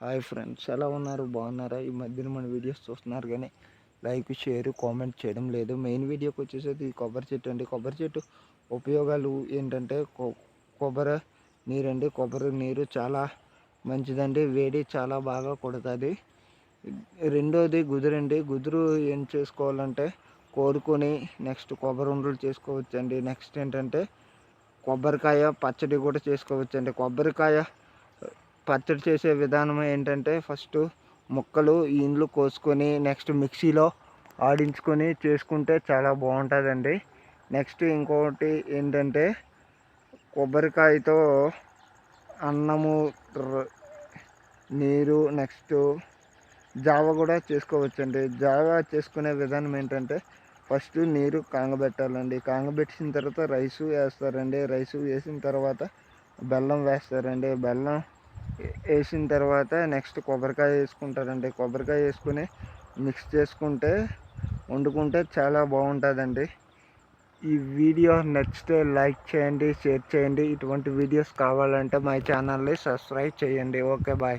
Hi friends ఎలా ఉన్నారు? బాగున్నారా? ఈ మధ్యన మన వీడియోస్ చూస్తున్నారు కానీ లైక్ షేర్ కామెంట్ చేయడం లేదు. మెయిన్ వీడియోకి వచ్చేసరికి కొబ్బరి చెట్టు అండి. కొబ్బరి చెట్టు ఉపయోగాలు ఏంటంటే కొ- కొబ్బరి నీరండి. కొబ్బరి నీరు చాలా మంచిదండి. వేడి చాలా బాగా కొడుతుంది. రెండోది గుదురండి గుదురు ఏం చేసుకోవాలంటే కోరుకొని నెక్స్ట్ కొబ్బరి ఉండలు చేసుకోవచ్చండి. నెక్స్ట్ ఏంటంటే కొబ్బరికాయ పచ్చడి కూడా చేసుకోవచ్చండి. కొబ్బరికాయ పచ్చడి చేసే విధానం ఏంటంటే ఫస్ట్ ముక్కలు ఇండ్లు కోసుకొని నెక్స్ట్ మిక్సీలో ఆడించుకొని చేసుకుంటే చాలా బాగుంటుందండి. నెక్స్ట్ ఇంకొకటి ఏంటంటే కొబ్బరికాయతో అన్నము నీరు నెక్స్ట్ జావ కూడా చేసుకోవచ్చండి. జావ చేసుకునే విధానం ఏంటంటే ఫస్ట్ నీరు కాంగబెట్టాలండి. కాంగబెట్టిన తర్వాత రైసు వేస్తారండి. రైసు వేసిన తర్వాత బెల్లం వేస్తారండి. బెల్లం వేసిన తర్వాత నెక్స్ట్ కొబ్బరికాయ వేసుకుంటారండి. కొబ్బరికాయ వేసుకుని మిక్స్ చేసుకుంటే వండుకుంటే చాలా బాగుంటుందండి. ఈ వీడియో నచ్చితే లైక్ చేయండి షేర్ చేయండి. ఇటువంటి వీడియోస్ కావాలంటే మా ఛానల్ని సబ్స్క్రైబ్ చేయండి. Okay bye.